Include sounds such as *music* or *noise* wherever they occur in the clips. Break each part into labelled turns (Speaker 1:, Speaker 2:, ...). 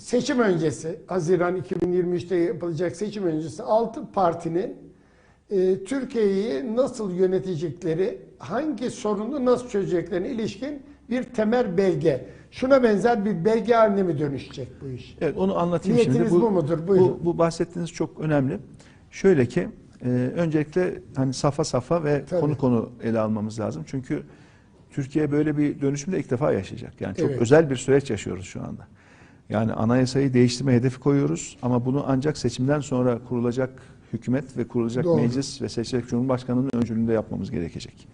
Speaker 1: seçim öncesi, Haziran 2023'te yapılacak seçim öncesi 6 partinin e, Türkiye'yi nasıl yönetecekleri, hangi sorunu nasıl çözeceklerine ilişkin bir temel belge. Şuna benzer bir belge haline mi dönüşecek bu iş?
Speaker 2: Evet onu anlatayım
Speaker 1: Niyetiniz
Speaker 2: şimdi.
Speaker 1: bu mudur? Buyurun.
Speaker 2: Bu, bu bahsettiğiniz çok önemli. Şöyle ki e, öncelikle hani safa safa ve
Speaker 1: Tabii.
Speaker 2: konu konu ele almamız lazım. Çünkü Türkiye böyle bir dönüşümü de ilk defa yaşayacak. Yani çok
Speaker 1: Evet.
Speaker 2: özel bir süreç yaşıyoruz şu anda. Yani anayasayı değiştirme hedefi koyuyoruz ama bunu ancak seçimden sonra kurulacak hükümet ve kurulacak
Speaker 1: Doğru.
Speaker 2: meclis ve seçilecek cumhurbaşkanının öncülüğünde yapmamız gerekecek.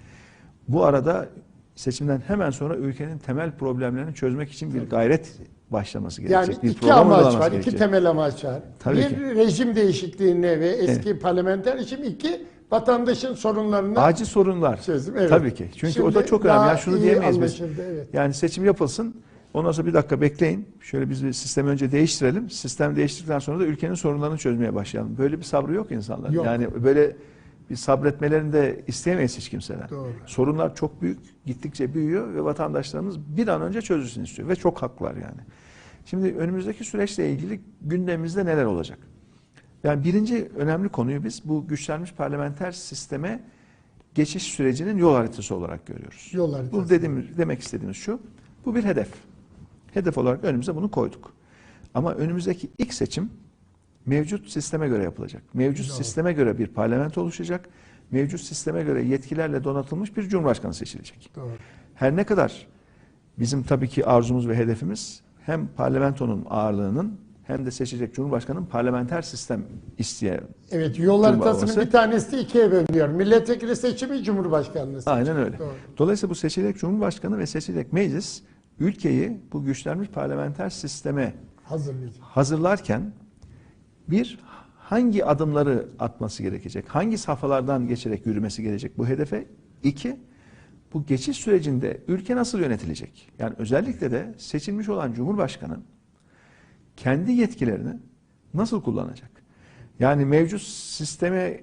Speaker 2: Bu arada seçimden hemen sonra ülkenin temel problemlerini çözmek için bir gayret başlaması
Speaker 1: Yani
Speaker 2: gerekecek. bir
Speaker 1: iki amaç var, iki
Speaker 2: gerekecek.
Speaker 1: temel amaç var.
Speaker 2: Tabii
Speaker 1: bir
Speaker 2: ki.
Speaker 1: rejim değişikliğine ve eski parlamenter rejim, iki vatandaşın sorunlarına
Speaker 2: Acil sorunlar.
Speaker 1: çözüm. Evet.
Speaker 2: Tabii ki. Çünkü o da
Speaker 1: Şimdi
Speaker 2: çok önemli. Yani şunu diyemeyiz biz.
Speaker 1: Evet.
Speaker 2: Yani seçim yapılsın. Ondan sonra bir dakika bekleyin. Şöyle biz bir sistemi önce değiştirelim. Sistem değiştirdikten sonra da ülkenin sorunlarını çözmeye başlayalım. Böyle bir sabrı yok insanların.
Speaker 1: Yok.
Speaker 2: Yani böyle bir sabretmelerini de isteyemeyiz hiç kimseden.
Speaker 1: Doğru.
Speaker 2: Sorunlar çok büyük, gittikçe büyüyor ve vatandaşlarımız bir an önce çözülsün istiyor ve çok haklılar yani. Şimdi önümüzdeki süreçle ilgili gündemimizde neler olacak? Yani birinci önemli konuyu biz bu güçlenmiş parlamenter sisteme geçiş sürecinin yol haritası olarak görüyoruz.
Speaker 1: Yol haritası.
Speaker 2: Bu dediğim, demek istediğimiz şu, bu bir hedef. Hedef olarak önümüze bunu koyduk. Ama önümüzdeki ilk seçim mevcut sisteme göre yapılacak. Mevcut
Speaker 1: Doğru.
Speaker 2: sisteme göre bir parlamento oluşacak. Mevcut sisteme göre yetkilerle donatılmış bir cumhurbaşkanı seçilecek.
Speaker 1: Doğru.
Speaker 2: Her ne kadar bizim tabii ki arzumuz ve hedefimiz hem parlamentonun ağırlığının hem de seçecek cumhurbaşkanının parlamenter sistem isteyen.
Speaker 1: Evet, yol haritasının bir tanesi ikiye bölünüyor. Milletvekili seçimi, cumhurbaşkanlığı seçimi.
Speaker 2: Aynen öyle.
Speaker 1: Doğru.
Speaker 2: Dolayısıyla bu seçilecek cumhurbaşkanı ve seçilecek meclis ülkeyi bu güçlenmiş parlamenter sisteme
Speaker 1: Hazırlayacak.
Speaker 2: hazırlarken bir hangi adımları atması gerekecek? Hangi safhalardan geçerek yürümesi gerekecek bu hedefe? İki, bu geçiş sürecinde ülke nasıl yönetilecek? Yani özellikle de seçilmiş olan Cumhurbaşkanı kendi yetkilerini nasıl kullanacak? Yani mevcut sisteme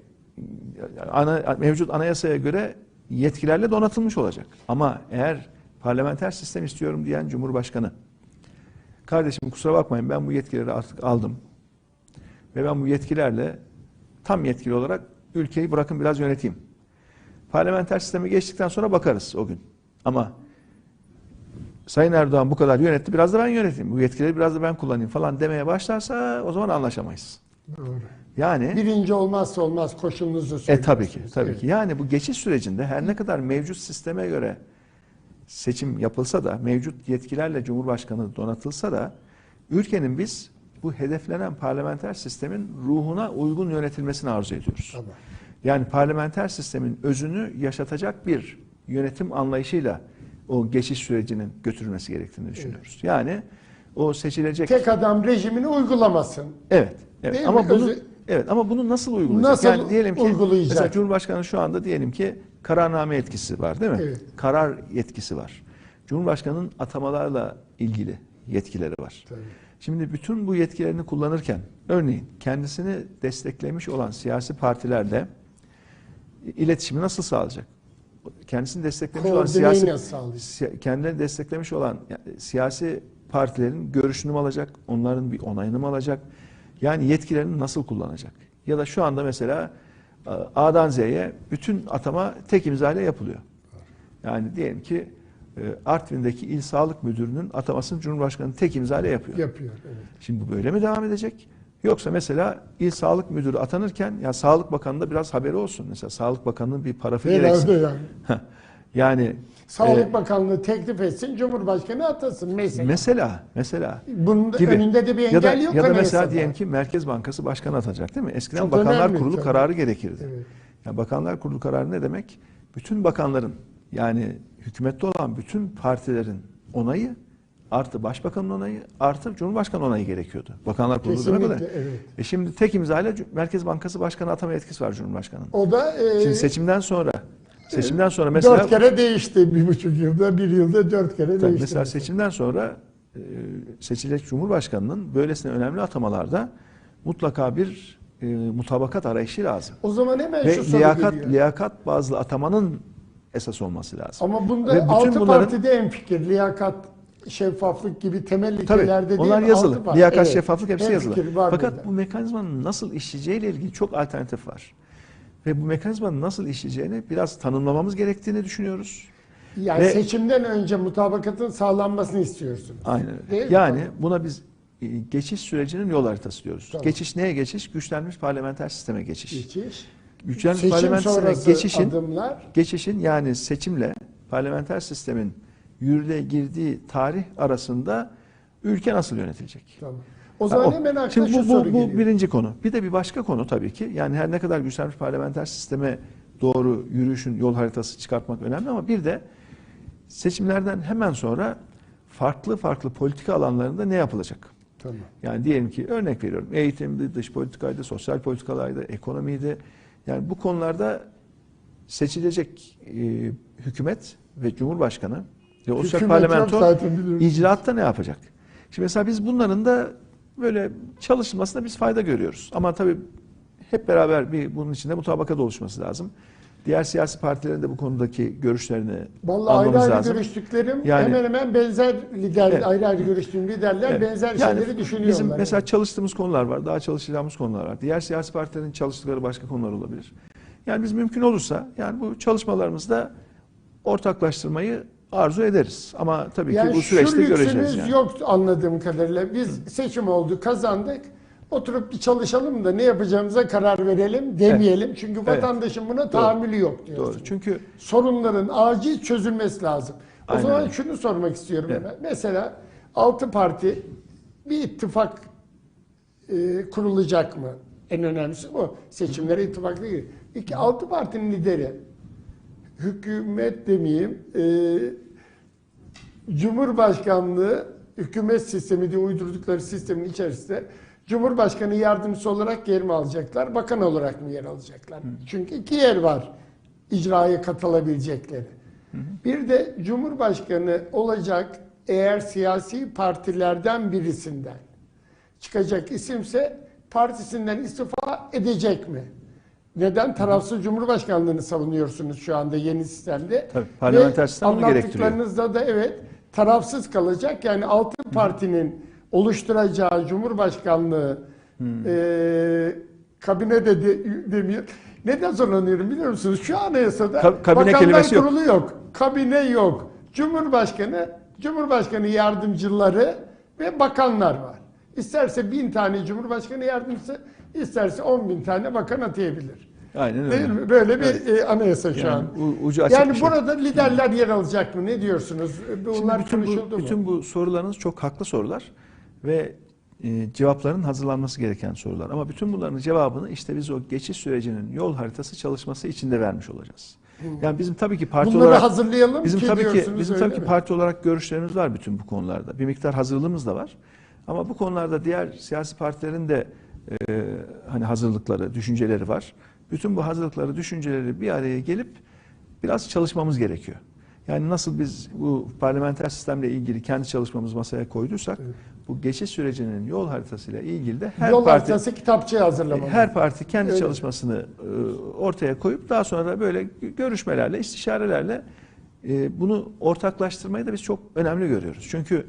Speaker 2: ana, mevcut anayasaya göre yetkilerle donatılmış olacak. Ama eğer parlamenter sistem istiyorum diyen Cumhurbaşkanı kardeşim kusura bakmayın ben bu yetkileri artık aldım ve ben bu yetkilerle tam yetkili olarak ülkeyi bırakın biraz yöneteyim. Parlamenter sisteme geçtikten sonra bakarız o gün. Ama Sayın Erdoğan bu kadar yönetti biraz da ben yöneteyim. Bu yetkileri biraz da ben kullanayım falan demeye başlarsa o zaman anlaşamayız.
Speaker 1: Doğru.
Speaker 2: Yani
Speaker 1: Birinci olmazsa olmaz koşulunuzu
Speaker 2: e tabii ki, tabii
Speaker 1: Evet.
Speaker 2: ki. Yani bu geçiş sürecinde her ne kadar mevcut sisteme göre seçim yapılsa da, mevcut yetkilerle Cumhurbaşkanı donatılsa da ülkenin biz bu hedeflenen parlamenter sistemin ruhuna uygun yönetilmesini arzu ediyoruz.
Speaker 1: Tamam.
Speaker 2: Yani parlamenter sistemin özünü yaşatacak bir yönetim anlayışıyla o geçiş sürecinin götürülmesi gerektiğini düşünüyoruz. Yani o seçilecek
Speaker 1: Tek adam rejimini uygulamasın.
Speaker 2: Evet. evet.
Speaker 1: Değil
Speaker 2: ama
Speaker 1: mi?
Speaker 2: bunu evet ama bunu nasıl uygulayacak?
Speaker 1: Nasıl
Speaker 2: yani diyelim ki
Speaker 1: uygulayacak?
Speaker 2: mesela Cumhurbaşkanı şu anda diyelim ki kararname etkisi var değil mi?
Speaker 1: Evet.
Speaker 2: Karar yetkisi var. Cumhurbaşkanının atamalarla ilgili yetkileri var.
Speaker 1: Tabii.
Speaker 2: Şimdi bütün bu yetkilerini kullanırken örneğin kendisini desteklemiş olan siyasi partilerle iletişimi nasıl sağlayacak? Kendisini desteklemiş olan siyasi si- kendilerini desteklemiş olan yani siyasi partilerin görüşünü mü alacak? Onların bir onayını mı alacak? Yani yetkilerini nasıl kullanacak? Ya da şu anda mesela A'dan Z'ye bütün atama tek imzayla yapılıyor. Yani diyelim ki e, Artvin'deki il sağlık müdürünün atamasını Cumhurbaşkanı tek imzayla yapıyor.
Speaker 1: Yapıyor. Evet.
Speaker 2: Şimdi bu böyle mi devam edecek? Yoksa mesela il sağlık müdürü atanırken ya Sağlık Bakanı da biraz haberi olsun. Mesela Sağlık Bakanı'nın bir parafı gereksin.
Speaker 1: Yani.
Speaker 2: Yani
Speaker 1: Sağlık
Speaker 2: e,
Speaker 1: Bakanlığı teklif etsin, Cumhurbaşkanı atasın mesela.
Speaker 2: mesela mesela
Speaker 1: Bunun
Speaker 2: gibi.
Speaker 1: önünde de bir engel
Speaker 2: ya da,
Speaker 1: yok
Speaker 2: ya da mesela diyelim ki Merkez Bankası Başkanı atacak değil mi? Eskiden
Speaker 1: Çok
Speaker 2: Bakanlar
Speaker 1: önemli,
Speaker 2: Kurulu
Speaker 1: tabii.
Speaker 2: kararı gerekirdi.
Speaker 1: Evet.
Speaker 2: Yani Bakanlar Kurulu kararı ne demek? Bütün bakanların yani hükümette olan bütün partilerin onayı artı başbakanın onayı artı cumhurbaşkanı onayı gerekiyordu. Bakanlar Kurulu da.
Speaker 1: Kesinlikle, evet.
Speaker 2: E şimdi tek imzayla Merkez Bankası Başkanı atama yetkisi var Cumhurbaşkanı'nın.
Speaker 1: O da e,
Speaker 2: Şimdi seçimden sonra seçimden sonra mesela
Speaker 1: dört kere değişti bir buçuk yılda, bir yılda dört kere
Speaker 2: Tabii
Speaker 1: değişti.
Speaker 2: mesela seçimden sonra e, seçilecek Cumhurbaşkanı'nın böylesine önemli atamalarda mutlaka bir e, mutabakat arayışı lazım.
Speaker 1: O zaman hemen
Speaker 2: Ve
Speaker 1: şu soru
Speaker 2: liyakat
Speaker 1: geliyor.
Speaker 2: liyakat bazlı atamanın esas olması lazım.
Speaker 1: Ama
Speaker 2: Ve
Speaker 1: bunda
Speaker 2: bütün
Speaker 1: altı
Speaker 2: bunların-
Speaker 1: partide en fikir liyakat şeffaflık gibi temel ilkelerde değil.
Speaker 2: onlar yazılı. Liyakat,
Speaker 1: Evet.
Speaker 2: şeffaflık hepsi
Speaker 1: Hem
Speaker 2: yazılı. Fakat
Speaker 1: burada.
Speaker 2: bu mekanizmanın nasıl işleyeceğiyle ilgili çok alternatif var. Ve bu mekanizmanın nasıl işleyeceğini biraz tanımlamamız gerektiğini düşünüyoruz.
Speaker 1: yani
Speaker 2: ve-
Speaker 1: seçimden önce mutabakatın sağlanmasını istiyorsunuz.
Speaker 2: Aynen öyle.
Speaker 1: Mi?
Speaker 2: yani
Speaker 1: Tamam.
Speaker 2: buna biz e, geçiş sürecinin yol haritası diyoruz.
Speaker 1: Tamam.
Speaker 2: Geçiş neye geçiş? Güçlenmiş parlamenter sisteme geçiş.
Speaker 1: Geçiş.
Speaker 2: Güçlenmiş
Speaker 1: Seçim
Speaker 2: parlamenter sisteme geçişin
Speaker 1: adımlar.
Speaker 2: geçişin yani seçimle parlamenter sistemin yürürlüğe girdiği tarih arasında ülke nasıl yönetilecek?
Speaker 1: Tamam. O zaman
Speaker 2: o.
Speaker 1: hemen
Speaker 2: Şimdi
Speaker 1: şu
Speaker 2: bu,
Speaker 1: soru
Speaker 2: bu, bu
Speaker 1: geliyor.
Speaker 2: birinci konu. Bir de bir başka konu tabii ki. Yani her ne kadar güçlenmiş parlamenter sisteme doğru yürüyüşün yol haritası çıkartmak önemli ama bir de seçimlerden hemen sonra farklı farklı politika alanlarında ne yapılacak?
Speaker 1: Tamam.
Speaker 2: Yani diyelim ki örnek veriyorum eğitimdi, dış politikaydı, sosyal politikalaydı, ekonomiydi. Yani bu konularda seçilecek e, hükümet ve cumhurbaşkanı ve
Speaker 1: yok
Speaker 2: parlamento icraatta ne yapacak? Şimdi mesela biz bunların da böyle çalışılmasında biz fayda görüyoruz. Ama tabii hep beraber bir bunun içinde mutabakat oluşması lazım. Diğer siyasi partilerin de bu konudaki görüşlerini
Speaker 1: Vallahi ayrı ayrı
Speaker 2: lazım.
Speaker 1: görüştüklerim
Speaker 2: Yani-
Speaker 1: hemen hemen benzer lider
Speaker 2: Evet.
Speaker 1: ayrı ayrı görüştüğüm liderler
Speaker 2: Evet.
Speaker 1: benzer
Speaker 2: Yani
Speaker 1: şeyleri düşünüyorlar.
Speaker 2: Bizim mesela
Speaker 1: yani.
Speaker 2: çalıştığımız konular var, daha çalışacağımız konular var. Diğer siyasi partilerin çalıştıkları başka konular olabilir. Yani biz mümkün olursa yani bu çalışmalarımızda ortaklaştırmayı arzu ederiz. Ama tabii
Speaker 1: yani
Speaker 2: ki bu süreçte göreceğiz yani.
Speaker 1: yok anladığım kadarıyla. Biz seçim oldu, kazandık. Oturup bir çalışalım da ne yapacağımıza karar verelim demeyelim. Çünkü vatandaşın buna tahammülü yok diyorsun.
Speaker 2: Doğru. Çünkü
Speaker 1: Sorunların acil çözülmesi lazım. O
Speaker 2: Aynen
Speaker 1: zaman şunu sormak istiyorum
Speaker 2: Evet.
Speaker 1: hemen. Mesela altı parti bir ittifak e, kurulacak mı? En önemlisi bu. Seçimlere ittifak değil. İki, altı partinin lideri hükümet demeyeyim e, Cumhurbaşkanlığı hükümet sistemi diye uydurdukları sistemin içerisinde Cumhurbaşkanı yardımcısı olarak yer mi alacaklar, bakan olarak mı yer alacaklar? Çünkü iki yer var icraya katılabilecekleri. Bir de Cumhurbaşkanı olacak eğer siyasi partilerden birisinden çıkacak isimse partisinden istifa edecek mi? Neden? Tarafsız Cumhurbaşkanlığını savunuyorsunuz şu anda yeni sistemde.
Speaker 2: Tabii, parlamenter sistem bunu gerektiriyor.
Speaker 1: Anlattıklarınızda da evet tarafsız kalacak. Yani altı partinin oluşturacağı Cumhurbaşkanlığı
Speaker 2: Hmm.
Speaker 1: eee kabine de, de demiyor. Neden zorlanıyorum biliyor musunuz? Şu anayasada
Speaker 2: Ka- kabine
Speaker 1: bakanlar
Speaker 2: kelimesi yok.
Speaker 1: kurulu yok. Kabine yok. Cumhurbaşkanı, Cumhurbaşkanı yardımcıları ve bakanlar var. İsterse bin tane Cumhurbaşkanı yardımcısı, isterse on bin tane bakan atayabilir.
Speaker 2: Aynen öyle.
Speaker 1: Değil mi? Böyle bir e, anayasa şu
Speaker 2: Yani
Speaker 1: an.
Speaker 2: ucu açık
Speaker 1: Yani
Speaker 2: bir şey.
Speaker 1: burada liderler yer alacak mı? Ne diyorsunuz?
Speaker 2: Şimdi
Speaker 1: Bunlar
Speaker 2: bütün
Speaker 1: konuşuldu
Speaker 2: bu,
Speaker 1: mu?
Speaker 2: bütün bu sorularınız çok haklı sorular ve e, cevapların hazırlanması gereken sorular. Ama bütün bunların cevabını işte biz o geçiş sürecinin yol haritası çalışması içinde vermiş olacağız. Yani bizim tabii ki parti
Speaker 1: Bunları
Speaker 2: olarak
Speaker 1: hazırlayalım
Speaker 2: bizim
Speaker 1: ki
Speaker 2: tabii ki bizim tabii ki
Speaker 1: mi?
Speaker 2: parti olarak görüşlerimiz var bütün bu konularda. Bir miktar hazırlığımız da var. Ama bu konularda diğer siyasi partilerin de e, hani hazırlıkları, düşünceleri var. Bütün bu hazırlıkları, düşünceleri bir araya gelip biraz çalışmamız gerekiyor. Yani nasıl biz bu parlamenter sistemle ilgili kendi çalışmamızı masaya koyduysak bu geçiş sürecinin yol haritasıyla ilgili de her
Speaker 1: Yol
Speaker 2: parti
Speaker 1: haritası kitapçığı hazırlamalı.
Speaker 2: her parti kendi
Speaker 1: Öyle.
Speaker 2: çalışmasını e, ortaya koyup daha sonra da böyle görüşmelerle, istişarelerle e, bunu ortaklaştırmayı da biz çok önemli görüyoruz. Çünkü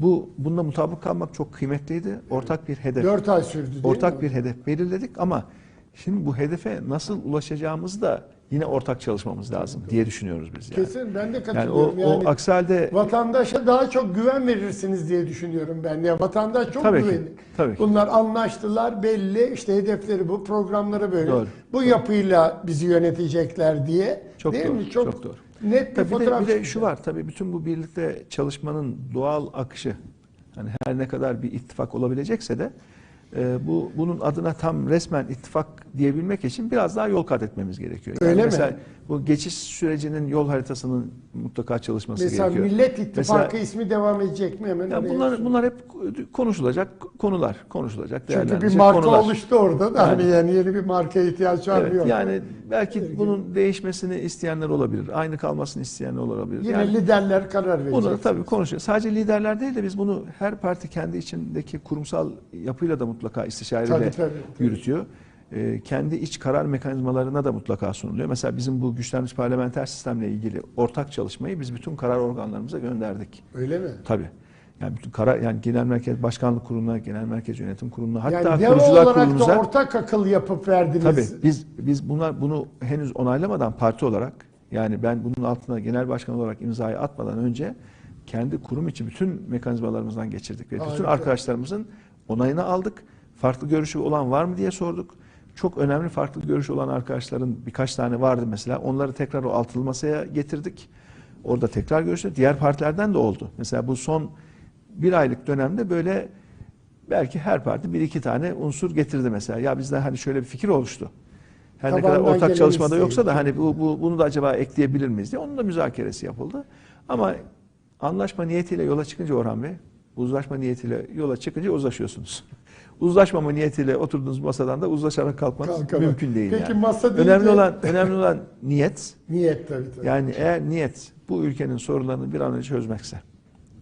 Speaker 2: bu bunda mutabık kalmak çok kıymetliydi. Ortak bir hedef,
Speaker 1: 4 ay sürdü değil
Speaker 2: ortak
Speaker 1: mi?
Speaker 2: bir hedef belirledik ama şimdi bu hedefe nasıl ulaşacağımız da yine ortak çalışmamız lazım diye düşünüyoruz biz yani.
Speaker 1: Kesin ben de
Speaker 2: Yani
Speaker 1: katılıyorum.
Speaker 2: o,
Speaker 1: Yani,
Speaker 2: o aksi halde
Speaker 1: vatandaşa daha çok güven verirsiniz diye düşünüyorum ben. Ya vatandaş çok
Speaker 2: Tabii ki,
Speaker 1: güvenli.
Speaker 2: tabii ki.
Speaker 1: Bunlar anlaştılar belli işte hedefleri bu programları böyle.
Speaker 2: Doğru.
Speaker 1: Bu yapıyla bizi yönetecekler diye.
Speaker 2: Çok
Speaker 1: değil
Speaker 2: doğru,
Speaker 1: mi? Çok,
Speaker 2: çok doğru.
Speaker 1: net bir
Speaker 2: Tabii bir de,
Speaker 1: fotoğraf
Speaker 2: bir de şu var tabii bütün bu birlikte çalışmanın doğal akışı hani her ne kadar bir ittifak olabilecekse de e, bu bunun adına tam resmen ittifak diyebilmek için biraz daha yol kat etmemiz gerekiyor. Yani
Speaker 1: Öyle mi?
Speaker 2: mesela bu geçiş sürecinin yol haritasının mutlaka çalışması
Speaker 1: Mesela
Speaker 2: gerekiyor.
Speaker 1: Millet İttifakı
Speaker 2: Mesela-
Speaker 1: ismi devam edecek mi hemen?
Speaker 2: Ya
Speaker 1: oraya
Speaker 2: bunlar
Speaker 1: sorayım.
Speaker 2: bunlar hep konuşulacak konular, konuşulacak,
Speaker 1: Çünkü bir marka
Speaker 2: konular.
Speaker 1: oluştu orada da hani
Speaker 2: Yani.
Speaker 1: yani yeni bir markaya ihtiyaç var
Speaker 2: Evet,
Speaker 1: yok.
Speaker 2: yani belki bunun değişmesini isteyenler olabilir, aynı kalmasını isteyenler olabilir.
Speaker 1: Yine
Speaker 2: Yani-
Speaker 1: liderler karar verecek.
Speaker 2: Bunu da tabii konuşuyor. Sadece liderler değil de biz bunu her parti kendi içindeki kurumsal yapıyla da mutlaka istişareyle
Speaker 1: tabii, tabii.
Speaker 2: yürütüyor. e, kendi iç karar mekanizmalarına da mutlaka sunuluyor. Mesela bizim bu güçlenmiş parlamenter sistemle ilgili ortak çalışmayı biz bütün karar organlarımıza gönderdik.
Speaker 1: Öyle mi?
Speaker 2: Tabii. Yani bütün karar yani Genel Merkez Başkanlık Kurulu'na, Genel Merkez Yönetim Kurulu'na hatta
Speaker 1: yani
Speaker 2: kurucular
Speaker 1: olarak
Speaker 2: kurulumuza
Speaker 1: da ortak akıl yapıp verdiniz.
Speaker 2: Tabii biz biz bunlar bunu henüz onaylamadan parti olarak yani ben bunun altına genel başkan olarak imzayı atmadan önce kendi kurum içi bütün mekanizmalarımızdan geçirdik ve bütün
Speaker 1: Harika.
Speaker 2: arkadaşlarımızın onayını aldık. Farklı görüşü olan var mı diye sorduk. Çok önemli farklı görüşü olan arkadaşların birkaç tane vardı mesela. Onları tekrar o altılı masaya getirdik. Orada tekrar görüştük. Diğer partilerden de oldu. Mesela bu son bir aylık dönemde böyle belki her parti bir iki tane unsur getirdi mesela. Ya bizde hani şöyle bir fikir oluştu. Her ne kadar
Speaker 1: Tabandan
Speaker 2: ortak çalışmada yoksa da hani bu, bu bunu da acaba ekleyebilir miyiz diye onun da müzakeresi yapıldı. Ama anlaşma niyetiyle yola çıkınca Orhan Bey, uzlaşma niyetiyle yola çıkınca uzlaşıyorsunuz. Uzlaşmama niyetiyle oturduğunuz masadan da uzlaşarak kalkmanız
Speaker 1: Kalkamam.
Speaker 2: mümkün değil
Speaker 1: Peki
Speaker 2: yani.
Speaker 1: masa deyince-
Speaker 2: Önemli olan önemli olan niyet. *laughs*
Speaker 1: Niyet tabii tabii.
Speaker 2: Yani eğer niyet bu ülkenin sorunlarını bir an önce çözmekse,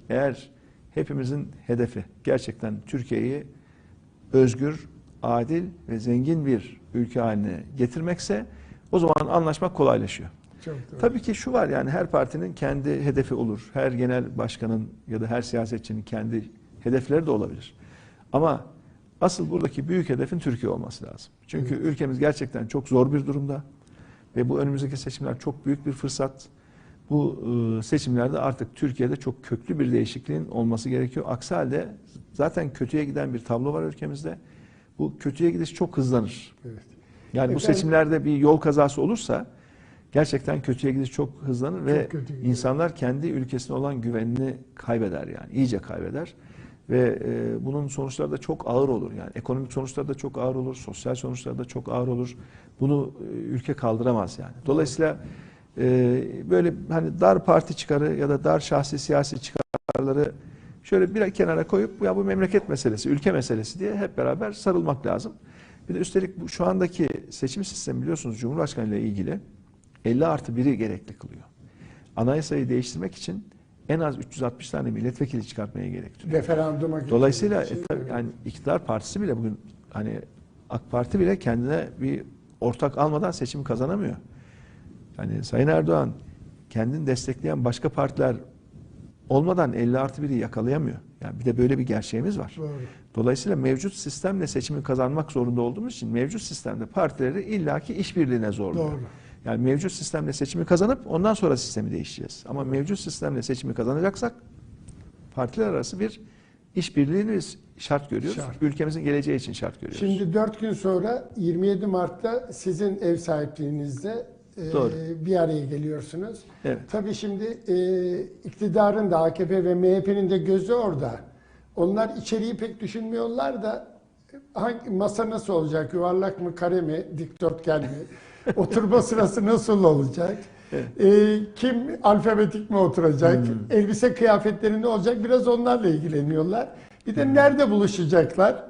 Speaker 2: eğer hepimizin hedefi gerçekten Türkiye'yi özgür, adil ve zengin bir ülke haline getirmekse o zaman anlaşmak kolaylaşıyor.
Speaker 1: Çok doğru.
Speaker 2: Tabii ki şu var yani her partinin kendi hedefi olur. Her genel başkanın ya da her siyasetçinin kendi hedefleri de olabilir. Ama asıl buradaki büyük hedefin Türkiye olması lazım. Çünkü ülkemiz gerçekten çok zor bir durumda ve bu önümüzdeki seçimler çok büyük bir fırsat. Bu e, seçimlerde artık Türkiye'de çok köklü bir değişikliğin olması gerekiyor. Aksi halde zaten kötüye giden bir tablo var ülkemizde. Bu kötüye gidiş çok hızlanır.
Speaker 1: Evet.
Speaker 2: Yani bu seçimlerde bir yol kazası olursa gerçekten kötüye gidiş çok hızlanır ve
Speaker 1: kötü gidiyor.
Speaker 2: insanlar kendi ülkesine olan güvenini kaybeder yani iyice kaybeder ve e, bunun sonuçları da çok ağır olur yani ekonomik sonuçları da çok ağır olur, sosyal sonuçları da çok ağır olur. Bunu e, ülke kaldıramaz yani. Dolayısıyla e, böyle hani dar parti çıkarı ya da dar şahsi siyasi çıkarları şöyle bir kenara koyup ya bu memleket meselesi, ülke meselesi diye hep beraber sarılmak lazım. Bir de üstelik bu şu andaki seçim sistemi biliyorsunuz Cumhurbaşkanı ile ilgili 50 artı 1'i gerekli kılıyor. Anayasayı değiştirmek için en az 360 tane milletvekili çıkartmaya gerektiriyor.
Speaker 1: Referanduma
Speaker 2: Dolayısıyla
Speaker 1: götürdüğü
Speaker 2: e,
Speaker 1: şey,
Speaker 2: tabii yani iktidar partisi bile bugün hani AK Parti bile kendine bir ortak almadan seçim kazanamıyor. Yani Sayın Erdoğan kendini destekleyen başka partiler olmadan 50 artı 1'i yakalayamıyor. Yani bir de böyle bir gerçeğimiz var.
Speaker 1: Doğru.
Speaker 2: Dolayısıyla mevcut sistemle seçimi kazanmak zorunda olduğumuz için mevcut sistemde partileri illaki işbirliğine zorluyor.
Speaker 1: Doğru.
Speaker 2: Yani mevcut sistemle seçimi kazanıp ondan sonra sistemi değişeceğiz. Ama mevcut sistemle seçimi kazanacaksak partiler arası bir işbirliğini biz şart görüyoruz.
Speaker 1: Şart.
Speaker 2: Ülkemizin geleceği için şart görüyoruz.
Speaker 1: Şimdi 4 gün sonra 27 Mart'ta sizin ev sahipliğinizde e,
Speaker 2: Doğru.
Speaker 1: bir araya geliyorsunuz.
Speaker 2: Evet.
Speaker 1: Tabii şimdi e, iktidarın da AKP ve MHP'nin de gözü orada. Onlar içeriği pek düşünmüyorlar da hangi masa nasıl olacak? Yuvarlak mı, kare mi, dikdörtgen mi? Oturma sırası nasıl olacak? E, kim alfabetik mi oturacak? Elbise kıyafetleri ne olacak? Biraz onlarla ilgileniyorlar. Bir de nerede buluşacaklar?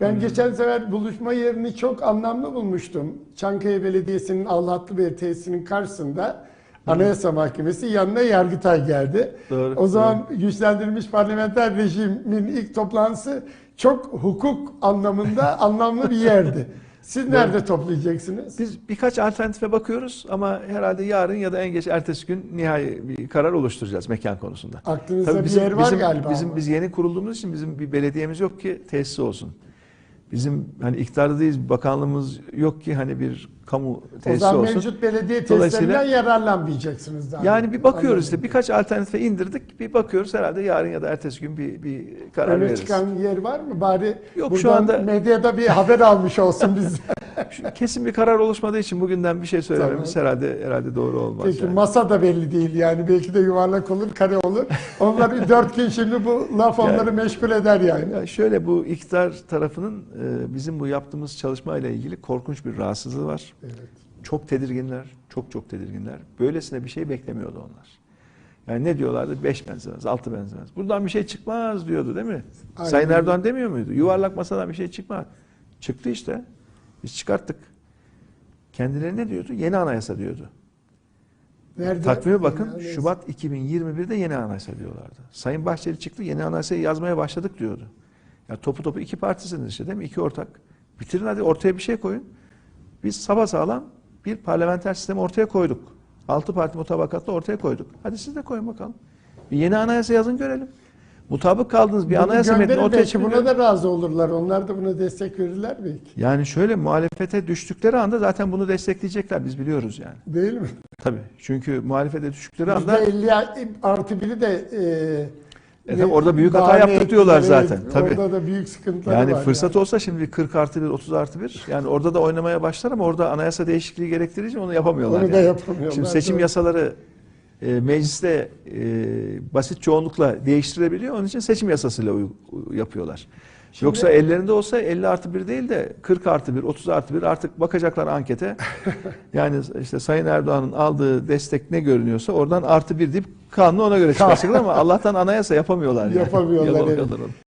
Speaker 1: Ben geçen sefer buluşma yerini çok anlamlı bulmuştum. Çankaya Belediyesi'nin Allah'lı bir tesisinin karşısında Anayasa Mahkemesi yanına Yargıtay geldi.
Speaker 2: Doğru,
Speaker 1: O zaman güçlendirilmiş parlamenter rejimin ilk toplantısı çok hukuk anlamında *laughs* anlamlı bir yerdi. Siz nerede toplayacaksınız?
Speaker 2: Biz birkaç alternatife bakıyoruz ama herhalde yarın ya da en geç ertesi gün nihai bir karar oluşturacağız mekan konusunda.
Speaker 1: Aklınızda
Speaker 2: Tabii
Speaker 1: bir
Speaker 2: bizim,
Speaker 1: yer var
Speaker 2: bizim,
Speaker 1: galiba.
Speaker 2: Bizim
Speaker 1: ama.
Speaker 2: biz yeni kurulduğumuz için bizim bir belediyemiz yok ki tesisi olsun. Bizim hani iktidarda değiliz, bir bakanlığımız yok ki hani bir kamu
Speaker 1: o
Speaker 2: tesisi
Speaker 1: zaman
Speaker 2: olsun.
Speaker 1: mevcut belediye tesislerinden yararlanmayacaksınız. daha.
Speaker 2: Yani bir bakıyoruz
Speaker 1: Anladım.
Speaker 2: işte birkaç alternatife indirdik. Bir bakıyoruz herhalde yarın ya da ertesi gün bir, bir karar
Speaker 1: Öne
Speaker 2: veririz.
Speaker 1: çıkan yer var mı? Bari
Speaker 2: Yok, şu anda-
Speaker 1: medyada bir haber almış olsun biz. *laughs*
Speaker 2: Kesin bir karar oluşmadığı için bugünden bir şey söylememiz
Speaker 1: Tamam.
Speaker 2: herhalde herhalde doğru olmaz.
Speaker 1: Peki
Speaker 2: yani.
Speaker 1: masa da belli değil yani. Belki de yuvarlak olur, kare olur. Onlar bir dört gün şimdi bu laf onları meşgul eder yani.
Speaker 2: Ya şöyle bu iktidar tarafının e, bizim bu yaptığımız çalışmayla ilgili korkunç bir rahatsızlığı var.
Speaker 1: Evet.
Speaker 2: Çok tedirginler, çok çok tedirginler. Böylesine bir şey beklemiyordu onlar. Yani ne diyorlardı? Beş benzemez, altı benzemez. Buradan bir şey çıkmaz diyordu değil mi?
Speaker 1: Aynen
Speaker 2: Sayın. Erdoğan demiyor muydu? Yuvarlak masadan bir şey çıkmaz. Çıktı işte. Biz çıkarttık. Kendileri ne diyordu? Yeni anayasa diyordu.
Speaker 1: Nerede?
Speaker 2: Takvime bakın
Speaker 1: Yani
Speaker 2: Şubat 2021'de yeni anayasa diyorlardı. Sayın Bahçeli çıktı yeni anayasayı yazmaya başladık diyordu. Ya topu topu iki partisiniz işte değil mi? İki ortak. Bitirin hadi ortaya bir şey koyun. Biz sapasağlam bir parlamenter sistemi ortaya koyduk. Altı parti mutabakatla ortaya koyduk. Hadi siz de koyun bakalım. Bir yeni anayasa yazın görelim. Mutabık kaldığınız bir
Speaker 1: Bunu
Speaker 2: anayasa metni ortaya çıkıyor.
Speaker 1: buna da razı olurlar. Onlar da buna destek verirler belki.
Speaker 2: Yani şöyle muhalefete düştükleri anda zaten bunu destekleyecekler biz biliyoruz yani.
Speaker 1: Değil mi?
Speaker 2: Tabii. Çünkü muhalefete düştükleri anda
Speaker 1: %50 artı biri de e,
Speaker 2: E tabii orada büyük hata
Speaker 1: bahane
Speaker 2: yaptırıyorlar
Speaker 1: ettiler,
Speaker 2: zaten,
Speaker 1: evet.
Speaker 2: tabii.
Speaker 1: Orada da büyük sıkıntılar
Speaker 2: yani
Speaker 1: var.
Speaker 2: fırsat olsa şimdi 40 artı 1, 30 artı 1 yani orada da oynamaya başlar ama orada anayasa değişikliği gerektiği için onu yapamıyorlar.
Speaker 1: Onu da
Speaker 2: yani.
Speaker 1: yapamıyorlar,
Speaker 2: Şimdi seçim
Speaker 1: doğru.
Speaker 2: yasaları e, mecliste e, basit çoğunlukla değiştirebiliyor. Onun için seçim yasasıyla yapıyorlar. Yoksa ellerinde olsa 50 artı 1 değil de 40 artı 1, 30 artı 1 artık bakacaklar ankete. *laughs* yani işte Sayın Erdoğan'ın aldığı destek ne görünüyorsa oradan artı 1 deyip kanunu ona göre çıkartacaklar ama *laughs* Allah'tan anayasa yapamıyorlar. Yani.
Speaker 1: Yapamıyorlar, evet.
Speaker 2: Yapamıyorlar onu.